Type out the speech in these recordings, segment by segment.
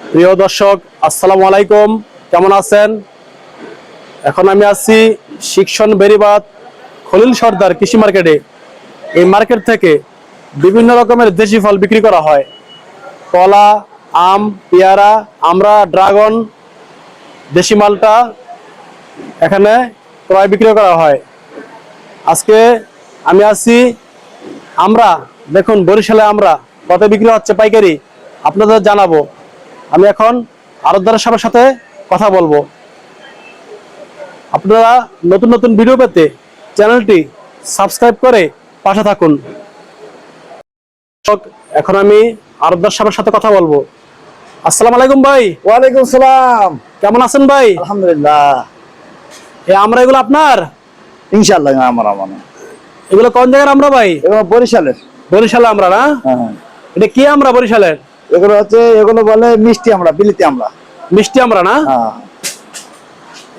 প্রিয় দর্শক, আসসালামু আলাইকুম। কেমন আছেন? এখন আমি আছি শিক্ষণ বেরিবাদ খলিল সর্দার কৃষি মার্কেটে। এই মার্কেট থেকে বিভিন্ন রকমের দেশি ফল বিক্রি করা হয়। কলা, আম, পেয়ারা, আমরা ড্রাগন, দেশি মালটা এখানে ক্রয় বিক্রয় করা হয়। আজকে আমি আছি, আমরা, দেখুন, বরিশালে আমরা। কত বিক্রি হচ্ছে পাইকারি? আপনাদের জানাব। আমি এখন আরতদারের সবার সাথে কথা বলব। আপনারা নতুন নতুন ভিডিও পেতে চ্যানেলটি সাবস্ক্রাইব করে পাশে থাকুন। এখন আমি আরতদার সাহেবের সাথে কথা বলব। আসসালাম আলাইকুম ভাই। ওয়ালাইকুম সালাম। কেমন আছেন ভাই? আলহামদুলিল্লাহ। এ আমরা এগুলো আপনার? ইনশাআল্লাহ আমার আমার এগুলো কোন জায়গার আমরা ভাই? এবং বরিশালের। বরিশালে আমরা না? হ্যাঁ। এটা কি আমরা বরিশালের? এগুলো হচ্ছে এগুলো বলে মিষ্টি আমরা বিলিতি আমরা। মিষ্টি আমরা না? হ্যাঁ।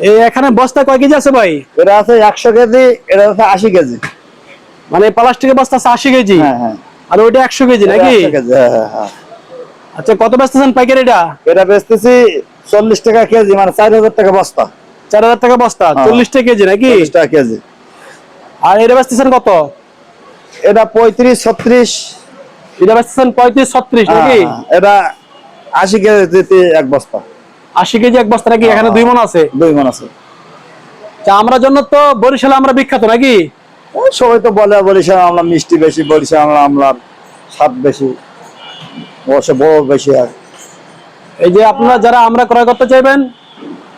এই এখানে বস্তা কয় কেজি আছে ভাই? এটা আছে একশো কেজি এটা আছে আশি কেজি। মানে প্লাস্টিকের বস্তা আছে আশি কেজি? হ্যাঁ হ্যাঁ। আর ওইটা একশো কেজি নাকি? 100 কেজি। আচ্ছা কত বেচতেছেন পাইকারি এটা? এটা বেচতেছি চল্লিশ টাকা কেজি মানে চার হাজার টাকা বস্তা। চার হাজার টাকা বস্তা। চল্লিশ টাকা কেজি নাকি? টাকা কেজি। আর এটা বেচতেছেন কত? এটা পঁয়ত্রিশ ছত্রিশ। এটা পঁয়ত্রিশ ছত্রিশ নাকি? এটা আশি কেজি এক বস্তা। আশি কেজি এক বস্তা নাকি? এখানে। দুই মন আছে? দুই মন আছে। তা আমরা জন্য তো বরিশালে আমরা বিখ্যাত নাকি? সবাই তো বলে বরিশাল আমরা মিষ্টি বেশি বরিশাল আমরা আমলার স্বাদ বেশি অবশ্য বড় বেশি আর। এই যে আপনারা যারা আমরা ক্রয় করতে চাইবেন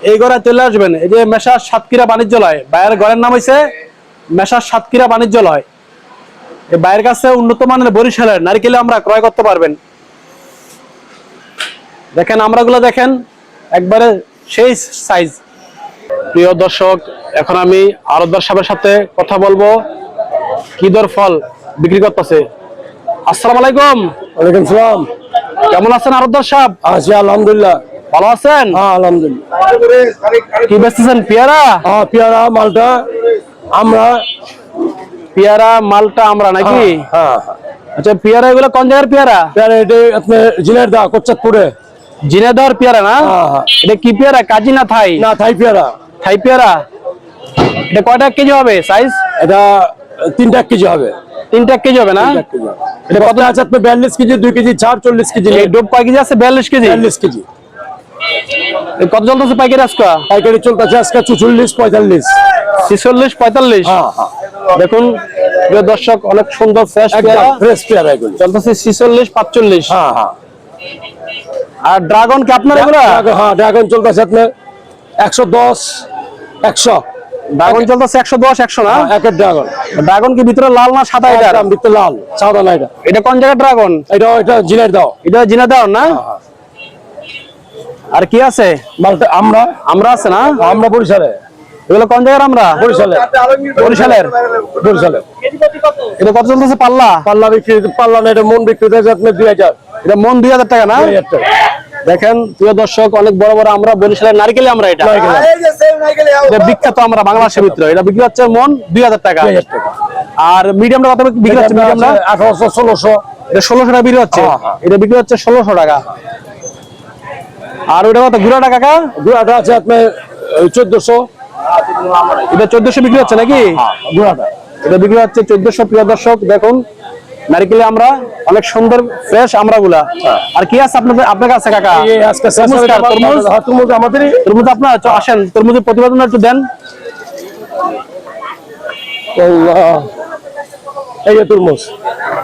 এই ঘরে চলে আসবেন। এই যে মেশার সাতক্ষীরা বাণিজ্যালয় বাইরের ঘরের নাম হয়েছে মেশার সাতক্ষীরা বাণিজ্যালয়। বাইরের কাছে উন্নত মানের বরিশালের নারিকেলে আমরা ক্রয় করতে পারবেন। দেখেন আমরাগুলো দেখেন একবারে সেই সাইজ প্রিয় দর্শক এখন আমি আরদার সাহেবের সাথে কথা বলব। কি দর ফল বিক্রি করতেছে? আসসালাম আলাইকুম। ওয়ালাইকুম সালাম। কেমন আছেন আরদার সাহেব? আছি আলহামদুলিল্লাহ। ভালো আছেন? হ্যাঁ আলহামদুলিল্লাহ। কি বেচতেছেন পেয়ারা? হ্যাঁ পেয়ারা মালটা আমরা পেয়ারা মালটা আমরা নাকি? হ্যাঁ আচ্ছা পেয়ারা এগুলো কোন জায়গার পেয়ারা? পেয়ারা এটা জিনের দা কোচ্চাতপুরে জিনেদর পেয়ারা না? হ্যাঁ, হ্যাঁ। এটা কি পেয়ারা? কাজি না থাই? না থাই পেয়ারা। থাই পেয়ারা? এটা কয়টা কেজি হবে সাইজ এটা তিনটা কেজি হবে। তিনটা কেজি হবে না? এটা কত? আছে আপনার বিয়াল্লিশ কেজি দুই কেজি ছাড় চল্লিশ কেজি। ডোব কয় কেজি আছে? বিয়াল্লিশ কেজি? বিয়াল্লিশ কেজি। কত চলতেছে পাইকারি আজকে? পাইকারি চলতেছে আজকে চুচল্লিশ পঁয়তাল্লিশ। ছিচল্লিশ পঁয়তাল্লিশ? হ্যাঁ হ্যাঁ। দেখুন প্রিয় দর্শক অনেক সুন্দর ফ্রেশ ফ্রেশ পেয়ারা। এগুলো। চলতেছে ছিচল্লিশ পাঁচচল্লিশ। হ্যাঁ হ্যাঁ। আর ড্রাগন কি আপনার এগুলো? হ্যাঁ ড্রাগন চলতেছে আপনার একশো দশ একশো। ড্রাগন চলতেছে একশো দশ একশো না? একের ড্রাগন ড্রাগন কি ভিতরে লাল না সাদা এটা? ভিতরে লাল সাদা না এটা। এটা কোন জায়গায় ড্রাগন এটা এটা জিনের দাও এটা জিনা দাও না। আর কি আছে? মালটা আমরা আমরা আছে না? আমরা বরিশালে। এগুলো কোন জায়গার আমরা? বরিশালে। বরিশালের। বরিশালে এটা কত চলতেছে পাল্লা? পাল্লা বিক্রি পাল্লা না এটা মন বিক্রি হচ্ছে আপনার দুই হাজার। এটা মন দুই হাজার টাকা না? দেখেন প্রিয় দর্শক অনেক বড় বড় আমরা বরিশালের নারকেলে আমরা এটা। এটা বিখ্যাত আমরা বাংলাদেশের ভিতরে। এটা বিক্রি হচ্ছে মন দুই হাজার টাকা। দুই হাজার টাকা। আর মিডিয়ামটা কত বিক্রি হচ্ছে? মিডিয়ামটা? আঠারোশো ষোলোশো। এটা ষোলোশো টাকা বিক্রি হচ্ছে। হ্যাঁ, হ্যাঁ। এটা বিক্রি হচ্ছে ষোলোশো টাকা। আর ওটা কত? গুড়া টাকা কাকা গুড়াটা আছে আপনার চোদ্দশো। এটা চোদ্দশো বিক্রি হচ্ছে নাকি? গুড়াটা। এটা বিক্রি হচ্ছে চোদ্দশো প্রিয় দর্শক দেখুন নারিকেলে আমরা অনেক সুন্দর ফ্রেশ আমরা গুলা আর কি আছে আপনাদের আপনার কাছে কাকা? আজকে তরমুজ? হ্যাঁ, আমাদেরই। তরমুজ আপনার? আসেন তরমুজের প্রতিবেদন একটু দেন। আল্লাহ। এই যে তরমুজ।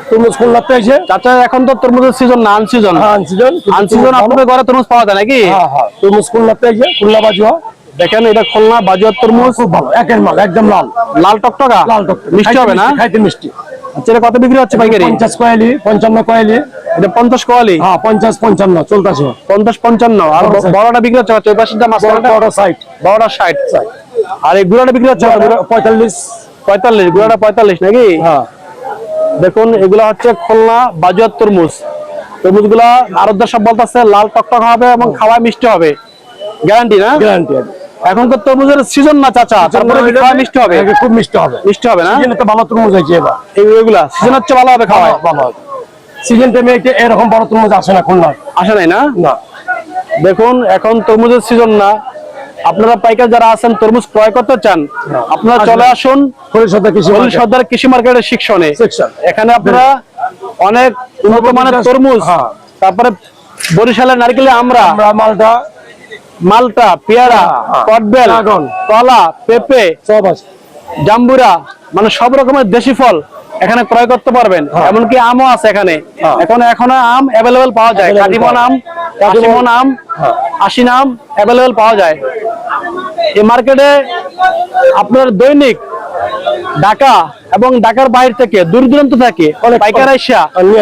তরমুজ খুলনাতে আছে চাচা এখন তো তরমুজের সিজন না আনসিজন হ্যাঁ আনসিজন আনসিজন আপনাদের ঘরে তরমুজ পাওয়া যায় নাকি? হ্যাঁ হ্যাঁ। তরমুজ খুলনাতে খুলনা বাজু দেখেন এটা খুলনা বাজুয়ার তরমুজ। খুব ভালো একের মাল একদম লাল। লাল টকটকা? লাল টক মিষ্টি হবে না? খাইতে মিষ্টি। আচ্ছা এটা কত বিক্রি হচ্ছে পাইকারি? পঞ্চাশ কয়েলি পঞ্চান্ন কয়েলি। এটা পঞ্চাশ কোয়ালি? হ্যাঁ পঞ্চাশ পঞ্চান্ন চলতেছে। পঞ্চাশ পঞ্চান্ন। আর ব- বড়টা বিক্রি হচ্ছে চৌপাশের দাম আছে বড় সাইট বড়টা ষাট। আর এই গুড়াটা বিক্রি হচ্ছে কত? পঁয়তাল্লিশ। পঁয়তাল্লিশ গুড়াটা পঁয়তাল্লিশ নাকি? হ্যাঁ। দেখুন এগুলা হচ্ছে খুলনা বাজুয়ার তরমুজ। তরমুজগুলা আরোদ্য সব বলতেছে লাল টকটক হবে এবং খাওয়ায় মিষ্টি হবে। গ্যারান্টি না? গ্যারান্টি এখন তো তরমুজের সিজন না চাচা তারপরে খাওয়া মিষ্টি হবে। খুব মিষ্টি হবে। মিষ্টি হবে না? সিজনে তো ভালো তরমুজ আছে এবার। এই- এগুলা সিজন হচ্ছে ভালো হবে খাওয়ায়। ভালো হবে। সিজন টাইমে এরকম বড় তরমুজ আসে না খুলনা আসে নাই না? না। দেখুন এখন তরমুজের সিজন না। আপনারা পাইকার যারা আছেন তরমুজ ক্রয় করতে চান আপনারা চলে আসুন পরিষদে কৃষি মার্কেটের শিক্ষণে এখানে আপনারা অনেক উন্নত মানের তরমুজ হ্যাঁ। তারপরে বরিশালের নারকেলে আমরা মালটা মালটা পেয়ারা হ্যাঁ। কটবেল কলা পেঁপে সব আছে। জাম্বুরা মানে সব রকমের দেশি ফল এখানে ক্রয় করতে পারবেন। হ্যাঁ। এমনকি আমও আছে এখানে। হ্যাঁ। এখন এখন আম অ্যাভেলেবেল পাওয়া যায়। কাটিমন আম কাটিমন আম হ্যাঁ। আশি আম অ্যাভেলেবেল পাওয়া যায়। এই মার্কেটে আপনার দৈনিক ঢাকা এবং ঢাকার বাইরে থেকে দূর দূরান্ত থেকে পাইকার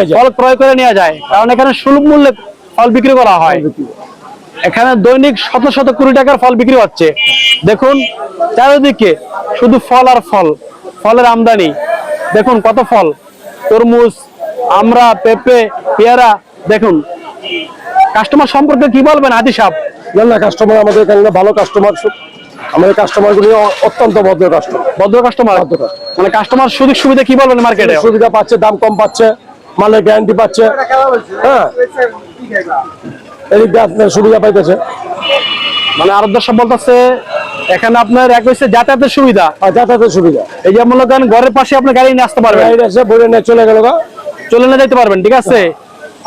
যায়। ফল ক্রয় করে নিয়ে যায়। কারণ এখানে সুলভ মূল্যে ফল বিক্রি করা হয়। এখানে দৈনিক শত শত কোটি টাকার ফল বিক্রি হচ্ছে। দেখুন চারিদিকে শুধু ফল আর ফল ফলের আমদানি। দেখুন কত ফল। তরমুজ আমরা পেঁপে পেয়ারা দেখুন। কাস্টমার সম্পর্কে কি বলবেন আদি সাহেব? না কাস্টমার আমাদের এখানে ভালো কাস্টমার আমাদের কাস্টমার গুলি অত্যন্ত ভদ্র কাস্টমার ভদ্র কাস্টমার ভদ্র। মানে কাস্টমার সুযোগ সুবিধা কি বলবেন মার্কেটে সুবিধা পাচ্ছে দাম কম পাচ্ছে মালের গ্যারান্টি পাচ্ছে। হ্যাঁ। এদিক দিয়ে আপনার সুবিধা পাইতেছে। মানে আরও দর্শক বলতেছে এখানে আপনার এক হচ্ছে যাতায়াতের সুবিধা। আর যাতায়াতের সুবিধা। এই যে মনে করেন ঘরের পাশে আপনি গাড়ি নিয়ে আসতে পারবেন। গাড়ি এসে বলে নিয়ে চলে গেল। চলে না যেতে পারবেন ঠিক আছে?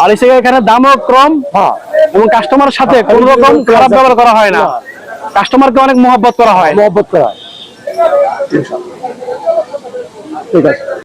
আর এসে এখানে দামও কম হ্যাঁ। এবং কাস্টমারের সাথে কোন রকম খারাপ ব্যবহার করা হয় না। কাস্টমারকে অনেক মহব্বত করা হয় মহব্বত করা হয়। ঠিক আছে